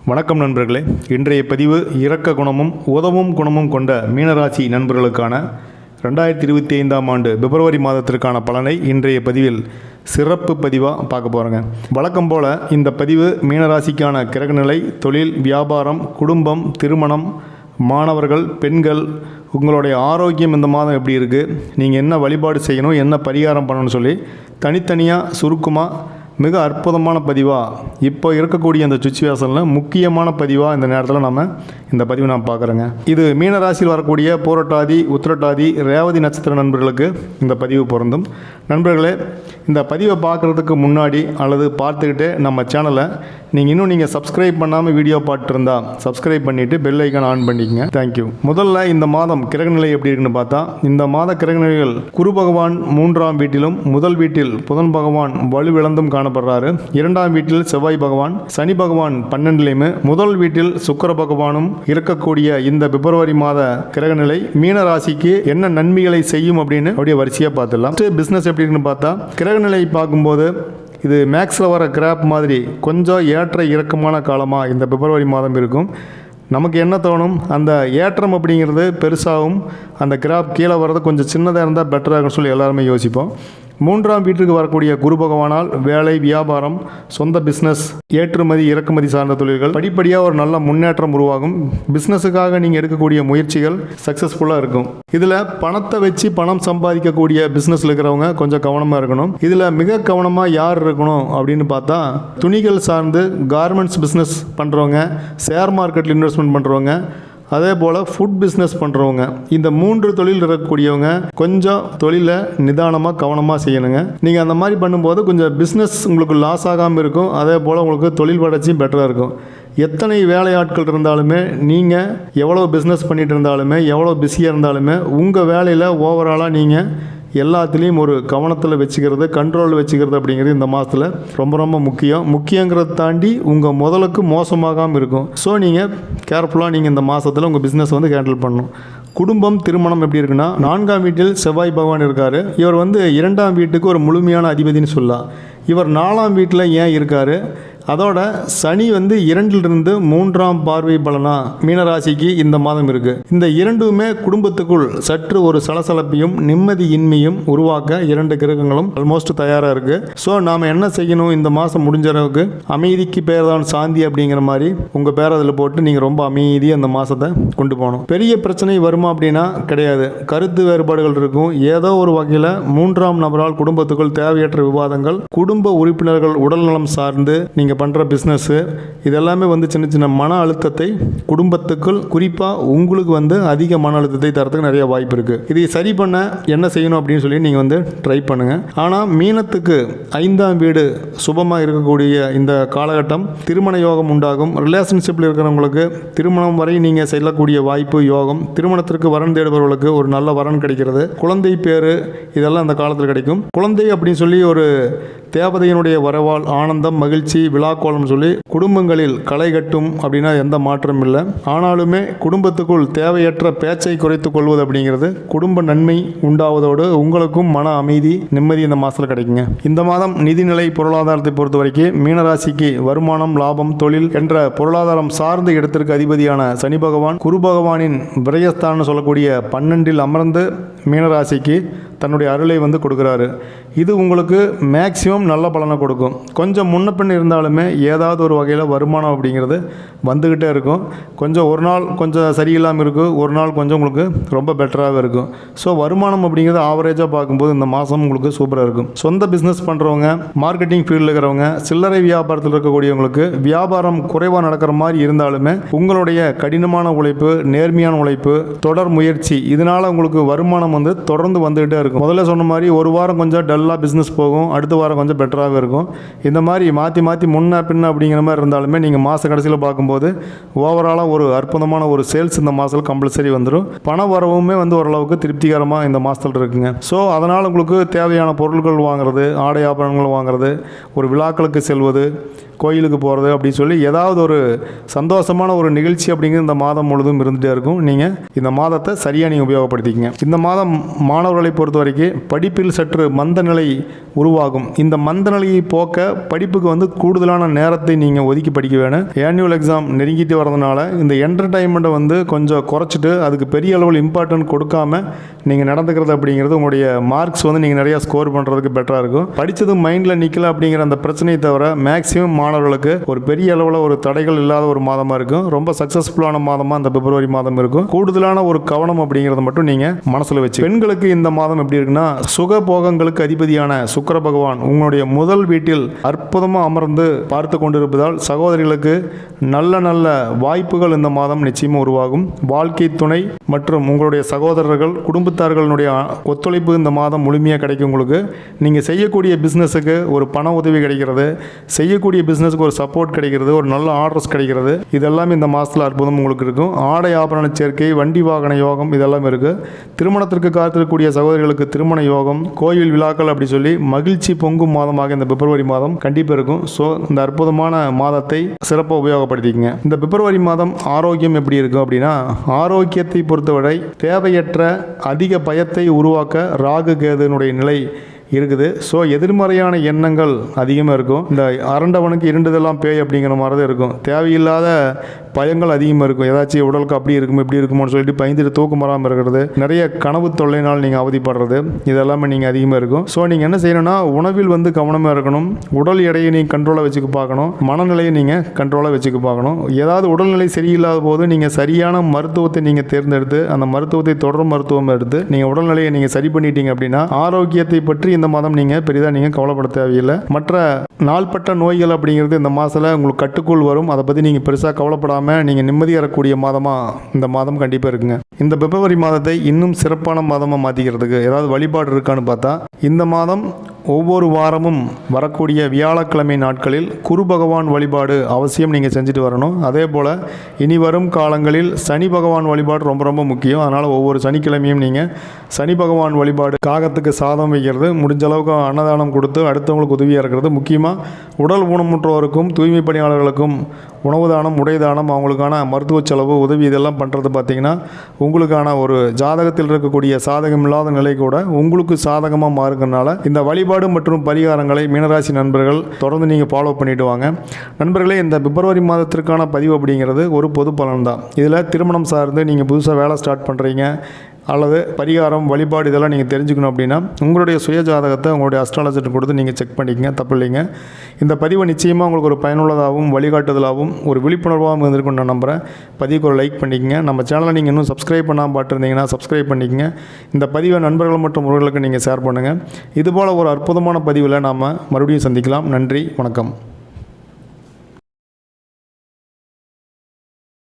வணக்கம் நண்பர்களே. இன்றைய பதிவு இரக்க குணமும் உதவும் குணமும் கொண்ட மீனராசி நண்பர்களுக்கான ரெண்டாயிரத்தி இருபத்தி ஐந்தாம் ஆண்டு பிப்ரவரி மாதத்திற்கான பலனை இன்றைய பதிவில் சிறப்பு பதிவாக பார்க்க போகிறேங்க வழக்கம் போல் இந்த பதிவு மீனராசிக்கான கிரகநிலை தொழில் வியாபாரம் குடும்பம் திருமணம் மாணவர்கள் பெண்கள் உங்களுடைய ஆரோக்கியம் இந்த மாதம் எப்படி இருக்குது நீங்கள் என்ன வழிபாடு செய்யணும் என்ன பரிகாரம் பண்ணணும்னு சொல்லி தனித்தனியாக சுருக்கமாக மிக அற்புதமான பதிவாக இப்போ இருக்கக்கூடிய அந்த சுச்சுவேஷனில் முக்கியமான பதிவாக இந்த நேரத்தில் நம்ம இந்த பதிவை நான் பார்க்குறேங்க. இது மீனராசியில் வரக்கூடிய போரட்டாதி உத்திரட்டாதி ரேவதி நட்சத்திர நண்பர்களுக்கு இந்த பதிவு பொருந்தும். நண்பர்களே இந்த பதிவை பார்க்குறதுக்கு முன்னாடி அல்லது பார்த்துக்கிட்டே நம்ம சேனலை நீங்கள் இன்னும் நீங்கள் சப்ஸ்கிரைப் பண்ணாமல் வீடியோ பார்த்துருந்தா சப்ஸ்கிரைப் பண்ணிவிட்டு பெல் ஐக்கான் ஆன் பண்ணிக்கங்க. தேங்க்யூ முதல்ல இந்த மாதம் கிரகநிலை எப்படி இருக்குன்னு பார்த்தா இந்த மாத கிரகநிலைகள் குரு பகவான் மூன்றாம் வீட்டிலும் முதல் வீட்டில் புதன் பகவான் வலுவிழந்தும் காணப்படுறாரு. இரண்டாம் வீட்டில் செவ்வாய் பகவான் சனி பகவான் பன்னெண்டுலையுமே முதல் வீட்டில் சுக்கிர பகவானும் இருக்கக்கூடிய இந்த பிப்ரவரி மாத கிரகநிலை மீன ராசிக்கு என்ன நன்மைகளை செய்யும் அப்படின்னு அப்படியே வரிசையாக பார்த்துடலாம். பிஸ்னஸ் எப்படி இருக்குன்னு பார்த்தா கிரகநிலை பார்க்கும்போது இது மேக்ஸில் வர கிராப் மாதிரி கொஞ்சம் ஏற்ற இறக்கமான காலமாக இந்த பிப்ரவரி மாதம் இருக்கும். நமக்கு என்ன தோணும்? அந்த ஏற்றம் அப்படிங்கிறது பெருசாகவும் அந்த கிராப் கீழே வர்றது கொஞ்சம் சின்னதாக இருந்தால் பெட்டராக இருக்கும்னு சொல்லி எல்லாருமே யோசிப்போம். மூன்றாம் வீட்டுக்கு வரக்கூடிய குரு பகவானால் வேலை வியாபாரம் சொந்த பிஸ்னஸ் ஏற்றுமதி இறக்குமதி சார்ந்த தொழில்கள் படிப்படியாக ஒரு நல்ல முன்னேற்றம் உருவாகும். பிஸ்னஸுக்காக நீங்கள் எடுக்கக்கூடிய முயற்சிகள் சக்ஸஸ்ஃபுல்லாக இருக்கும். இதில் பணத்தை வச்சு பணம் சம்பாதிக்கக்கூடிய பிஸ்னஸில் இருக்கிறவங்க கொஞ்சம் கவனமாக இருக்கணும். இதில் மிக கவனமாக யார் இருக்கணும் அப்படின்னு பார்த்தா துணிகள் சார்ந்து கார்மெண்ட்ஸ் பிஸ்னஸ் பண்ணுறவங்க ஷேர் மார்க்கெட்டில் இன்வெஸ்ட்மெண்ட் பண்ணுறவங்க அதே போல் ஃபுட் பிஸ்னஸ் பண்ணுறவங்க இந்த மூன்று தொழில் இருக்கக்கூடியவங்க கொஞ்சம் தொழிலை நிதானமாக கவனமாக செய்யணுங்க. நீங்கள் அந்த மாதிரி பண்ணும்போது கொஞ்சம் பிஸ்னஸ் உங்களுக்கு லாஸ் ஆகாமல் இருக்கும். அதே போல் உங்களுக்கு தொழில் வளர்ச்சியும் பெட்டராக இருக்கும். எத்தனை வேலையாட்கள் இருந்தாலுமே நீங்கள் எவ்வளோ பிஸ்னஸ் பண்ணிகிட்டு இருந்தாலுமே எவ்வளோ பிஸியாக இருந்தாலுமே உங்கள் வேலையில் ஓவராலாக நீங்கள் எல்லாத்துலேயும் ஒரு கவனத்தில் வச்சுக்கிறது கண்ட்ரோல் வச்சுக்கிறது அப்படிங்கிறது இந்த மாதத்தில் ரொம்ப ரொம்ப முக்கியம். முக்கியங்கிறத தாண்டி உங்கள் முதலுக்கு மோசமாகாமல் இருக்கும். ஸோ நீங்கள் கேர்ஃபுல்லாக நீங்கள் இந்த மாதத்தில் உங்கள் பிஸ்னஸ் வந்து ஹேண்டில் பண்ணணும். குடும்பம் திருமணம் எப்படி இருக்குன்னா நான்காம் வீட்டில் செவ்வாய் பகவான் இருக்கார். இவர் வந்து இரண்டாம் வீட்டுக்கு ஒரு முழுமையான அதிபதினு சொல்லலாம். இவர் நாலாம் வீட்டில் ஏன் இருக்கார்? அதோட சனி வந்து இரண்டிலிருந்து மூன்றாம் பார்வை பலனா மீனராசிக்கு இந்த மாதம் இருக்கு. இந்த இரண்டுமே குடும்பத்துக்குள் சற்று ஒரு சலசலப்பையும் நிம்மதியின்மையும் உருவாக்க இரண்டு கிரகங்களும் ஆல்மோஸ்ட் தயாராக இருக்கு. ஸோ நாம் என்ன செய்யணும் இந்த மாதம் முடிஞ்ச அளவுக்கு? அமைதிக்கு பேர் தான் சாந்தி அப்படிங்கிற மாதிரி உங்கள் பேர் அதில் போட்டு நீங்கள் ரொம்ப அமைதியாக அந்த மாதத்தை கொண்டு போகணும். பெரிய பிரச்சனை வருமா அப்படின்னா கிடையாது. கருத்து வேறுபாடுகள் இருக்கும். ஏதோ ஒரு வகையில் மூன்றாம் நபரால் குடும்பத்துக்குள் தேவையற்ற விவாதங்கள் குடும்ப உறுப்பினர்கள் உடல்நலம் சார்ந்து நீங்கள் பண்ணுற பிஸ்னஸ்ஸு இதெல்லாமே வந்து சின்ன சின்ன மன அழுத்தத்தை குடும்பத்துக்குள் குறிப்பாக உங்களுக்கு வந்து அதிக மன அழுத்தத்தை தரத்துக்கு நிறைய வாய்ப்பு இருக்குது இதை சரி பண்ண என்ன செய்யணும் அப்படின்னு சொல்லி நீங்கள் வந்து ட்ரை பண்ணுங்கள் ஆனால் மீனத்துக்கு ஐந்தாம் வீடு சுபமாக இருக்கக்கூடிய இந்த காலகட்டம் திருமண யோகம் உண்டாகும். ரிலேஷன்ஷிப்பில் இருக்கிறவங்களுக்கு திருமணம் வரை நீங்கள் செல்லக்கூடிய வாய்ப்பு யோகம் திருமணத்திற்கு வரன் தேடுபவர்களுக்கு ஒரு நல்ல வரன் கிடைக்கிறது. குழந்தை பேர் இதெல்லாம் அந்த காலத்தில் கிடைக்கும். குழந்தை அப்படின்னு சொல்லி ஒரு தேவதையினுடைய வரவால் ஆனந்தம் மகிழ்ச்சி விழாக்கோலம் சொல்லி குடும்பங்களில் களை கட்டும் அப்படின்னா எந்த மாற்றமும் இல்லை. ஆனாலுமே குடும்பத்துக்குள் தேவையற்ற பேச்சை குறைத்துக் கொள்வது அப்படிங்கிறது குடும்ப நன்மை உண்டாவதோடு உங்களுக்கும் மன அமைதி நிம்மதி இந்த மாதத்தில் கிடைக்குங்க. இந்த மாதம் நிதிநிலை பொருளாதாரத்தை பொறுத்த வரைக்கும் மீனராசிக்கு வருமானம் லாபம் தொழில் என்ற பொருளாதாரம் சார்ந்த இடத்திற்கு அதிபதியான சனி பகவான் குரு பகவானின் விரயஸ்தானம் சொல்லக்கூடிய பன்னெண்டில் அமர்ந்து மீனராசிக்கு தன்னுடைய அருளை வந்து கொடுக்குறாரு. இது உங்களுக்கு மேக்சிமம் நல்ல பலனை கொடுக்கும். கொஞ்சம் முன்ன பின் இருந்தாலுமே ஏதாவது ஒரு வகையில் வருமானம் அப்படிங்கிறது வந்துக்கிட்டே இருக்கும். கொஞ்சம் ஒரு நாள் கொஞ்சம் சரியில்லாமல் இருக்கும் ஒரு நாள் கொஞ்சம் உங்களுக்கு ரொம்ப பெட்டராகவே இருக்கும். ஸோ வருமானம் அப்படிங்கிறது ஆவரேஜாக பார்க்கும்போது இந்த மாதம் உங்களுக்கு சூப்பராக இருக்கும். சொந்த பிஸ்னஸ் பண்ணுறவங்க மார்க்கெட்டிங் ஃபீல்டில் இருக்கிறவங்க சில்லறை வியாபாரத்தில் இருக்கக்கூடியவங்களுக்கு வியாபாரம் குறைவாக நடக்கிற மாதிரி இருந்தாலுமே உங்களுடைய கடினமான உழைப்பு நேர்மையான உழைப்பு தொடர் முயற்சி இதனால் உங்களுக்கு வருமானம் வந்து தொடர்ந்து வந்துகிட்டே இருக்கும். முதல்ல சொன்ன மாதிரி ஒரு வாரம் கொஞ்சம் டல்லாக பிஸ்னஸ் போகும். அடுத்த வாரம் கொஞ்சம் பெட்டராகவே இருக்கும். இந்த மாதிரி மாற்றி மாற்றி முன்ன பின்ன அப்படிங்கிற மாதிரி இருந்தாலுமே நீங்கள் மாத கடைசியில் பார்க்கும்போது ஓவராலாக ஒரு அற்புதமான ஒரு சேல்ஸ் இந்த மாதத்தில் கம்பல்சரி வந்துடும் பண வரவுமே வந்து ஓரளவுக்கு திருப்திகரமாக இந்த மாதத்தில் இருக்குங்க. ஸோ அதனால் உங்களுக்கு தேவையான பொருட்கள் வாங்குறது ஆடை ஆபரணங்கள் வாங்குறது ஒரு விழாக்களுக்கு செல்வது கோயிலுக்கு போகிறது அப்படின்னு சொல்லி ஏதாவது ஒரு சந்தோஷமான ஒரு நிகழ்ச்சி அப்படிங்கிறது இந்த மாதம் முழுதும் இருந்துகிட்டே இருக்கும். நீங்கள் இந்த மாதத்தை சரியாக நீங்கள் உபயோகப்படுத்திக்கங்க. இந்த மாதம் மாணவர்களை பொறுத்த வரைக்கும் படிப்பில் சற்று மந்த நிலை உருவாகும். இந்த மந்த நிலையை போக்க படிப்புக்கு வந்து கூடுதலான நேரத்தை நீங்கள் ஒதுக்கி படிக்க வேணும். ஆனுவல் எக்ஸாம் நெருங்கிட்டு வரதுனால இந்த என்டர்டைன்மெண்ட்டை வந்து கொஞ்சம் குறைச்சிட்டு அதுக்கு பெரிய அளவில் இம்பார்ட்டன்ட் கொடுக்காம நீங்கள் நடந்துக்கிறது அப்படிங்கிறது உங்களுடைய மார்க்ஸ் வந்து நீங்கள் நிறையா ஸ்கோர் பண்ணுறதுக்கு பெட்டராக இருக்கும். படித்தது மைண்டில் நிற்கல அப்படிங்கிற அந்த பிரச்சனையை தவிர மேக்ஸிமம் மாணவர்களுக்கு ஒரு பெரிய அளவில் ஒரு தடைகள் இல்லாத ஒரு மாதமாக இருக்கும் ரொம்ப சக்ஸஸ்ஃபுல்லான மாதமாக இந்த பிப்ரவரி மாதம் இருக்கும். கூடுதலான ஒரு கவனம் அப்படிங்கிறத மட்டும் நீங்கள் மனசில் வச்சு பெண்களுக்கு இந்த மாதம் எப்படி இருக்குன்னா சுக போகங்களுக்கு அதிபதியான சுக்கர பகவான் உங்களுடைய முதல் வீட்டில் அற்புதமாக அமர்ந்து பார்த்து கொண்டிருப்பதால் சகோதரிகளுக்கு நல்ல நல்ல வாய்ப்புகள் இந்த மாதம் நிச்சயமாக உருவாகும். வாழ்க்கை துணை மற்றும் உங்களுடைய சகோதரர்கள் குடும்பத்தார்களுடைய ஒத்துழைப்பு இந்த மாதம் முழுமையாக கிடைக்கும் உங்களுக்கு. நீங்கள் செய்யக்கூடிய பிஸ்னஸுக்கு ஒரு பண உதவி கிடைக்கிறது. செய்யக்கூடிய பிஸ்னஸ் பிஸ்னஸுக்கு ஒரு சப்போர்ட் கிடைக்கிறது ஒரு நல்ல ஆர்டர்ஸ் கிடைக்கிறது. இதெல்லாம் இந்த மாதத்தில் அற்புதம் உங்களுக்கு இருக்கும். ஆடை ஆபரண சேர்க்கை வண்டி வாகன யோகம் இதெல்லாம் இருக்குது திருமணத்திற்கு காத்திருக்கக்கூடிய சகோதரிகளுக்கு திருமண யோகம் கோயில் விழாக்கள் அப்படி சொல்லி மகிழ்ச்சி பொங்கும் மாதமாக இந்த பிப்ரவரி மாதம் கண்டிப்பாக இருக்கும். ஸோ இந்த அற்புதமான மாதத்தை சிறப்பாக உபயோகப்படுத்திக்கங்க. இந்த பிப்ரவரி மாதம் ஆரோக்கியம் எப்படி இருக்கும் அப்படின்னா ஆரோக்கியத்தை பொறுத்தவரை தேவையற்ற அதிக பயத்தை உருவாக்க ராகு கேதுனுடைய நிலை இருக்குது. ஸோ எதிர்மறையான எண்ணங்கள் அதிகமாக இருக்கும். இந்த அரண்டவனுக்கு இருண்டதெல்லாம் பேய் அப்படிங்கிற மாதிரி தான் இருக்கும். தேவையில்லாத பயங்கள் அதிகமாக இருக்கும். ஏதாச்சும் உடலுக்கு அப்படி இருக்கும் இப்படி இருக்குமோன்னு சொல்லிட்டு பயந்துட்டு தூக்கம் வராமல் இருக்கிறது. நிறைய கனவு தொல்லைனால் நீங்கள் அவதிப்படுறது. இதெல்லாமே நீங்கள் அதிகமாக இருக்கும். ஸோ நீங்கள் என்ன செய்யணும்னா உணவில் வந்து கவனமாக இருக்கணும். உடல் எடையை நீங்கள் கண்ட்ரோலாக வச்சுக்க பார்க்கணும். மனநிலையை நீங்கள் கண்ட்ரோலாக வச்சுக்க பார்க்கணும். ஏதாவது உடல்நிலை சரியில்லாத போது நீங்கள் சரியான மருத்துவத்தை நீங்கள் தேர்ந்தெடுத்து அந்த மருத்துவத்தை தொடர் மருத்துவம் எடுத்து நீங்கள் உடல்நிலையை நீங்கள் சரி பண்ணிட்டீங்க அப்படின்னா ஆரோக்கியத்தை பற்றி இந்த மாதம் நீங்கள் பெரிதாக நீங்கள் கவலைப்பட தேவையில்லை. மற்ற நாள்பட்ட நோய்கள் அப்படிங்கிறது இந்த மாதத்தில் உங்களுக்கு கட்டுக்குள் வரும். அதை பற்றி நீங்கள் பெருசாக கவலைப்படாமல் நீங்கள் நிம்மதியாக இருக்கக்கூடிய மாதமாக இந்த மாதம் கண்டிப்பாக இருக்குங்க. இந்த பிப்ரவரி மாதத்தை இன்னும் சிறப்பான மாதமாக மாற்றிக்கிறதுக்கு ஏதாவது வழிபாடு இருக்கான்னு பார்த்தா இந்த மாதம் ஒவ்வொரு வாரமும் வரக்கூடிய வியாழக்கிழமை நாட்களில் குரு பகவான் வழிபாடு அவசியம் நீங்கள் செஞ்சுட்டு வரணும். அதே போல் இனி வரும் காலங்களில் சனி பகவான் வழிபாடு ரொம்ப ரொம்ப முக்கியம். அதனால் ஒவ்வொரு சனிக்கிழமையும் நீங்கள் சனி பகவான் வழிபாடு காகத்துக்கு சாதம் வைக்கிறது முடிஞ்ச அளவுக்கு அன்னதானம் கொடுத்து அடுத்தவங்களுக்கு உதவியாக இருக்கிறது முக்கியமாக உடல் ஊனமுற்றோருக்கும் தூய்மை பணியாளர்களுக்கும் உணவு தானம் உடை தானம் அவங்களுக்கான மருத்துவ செலவு உதவி இதெல்லாம் பண்ணுறது பார்த்திங்கன்னா உங்களுக்கான ஒரு ஜாதகத்தில் இருக்கக்கூடிய சாதகம் இல்லாத நிலை கூட உங்களுக்கு சாதகமாக மாறுக்கிறதுனால இந்த வழிபாடு மற்றும் பரிகாரங்களை மீனராசி நண்பர்கள் தொடர்ந்து நீங்கள் ஃபாலோ பண்ணிட்டு வாங்க. நண்பர்களே இந்த பிப்ரவரி மாதத்திற்கான பதிவு அப்படிங்கிறது ஒரு பொது பலன் தான் இதில் திருமணம் சார்ந்து நீங்கள் புதுசாக வேலை ஸ்டார்ட் பண்ணுறீங்க அல்லது பரிகாரம் வழிபாடு இதெல்லாம் நீங்கள் தெரிஞ்சுக்கணும் அப்படின்னா உங்களுடைய சுய ஜாதகத்தை உங்களுடைய அஸ்ட்ராலஜர்கிட்ட கொடுத்து நீங்கள் செக் பண்ணிக்கங்க தப்பு இல்லைங்க இந்த பதிவு நிச்சயமாக உங்களுக்கு ஒரு பயனுள்ளதாகவும் வழிகாட்டுதலாகவும் ஒரு விழிப்புணர்வாகவும் இருந்திருக்கும் நான் நம்புகிறேன் பதிவுக்கு ஒரு லைக் பண்ணிக்கங்க. நம்ம சேனலை நீங்கள் இன்னும் சப்ஸ்கிரைப் பண்ணாமல் பார்த்துருந்தீங்கன்னா சப்ஸ்கிரைப் பண்ணிக்கங்க. இந்த பதிவை நண்பர்கள் மற்றும் உறவுகளுக்கு நீங்கள் ஷேர் பண்ணுங்கள் இதுபோல் ஒரு அற்புதமான பதிவில் நாம் மறுபடியும் சந்திக்கலாம். நன்றி வணக்கம்.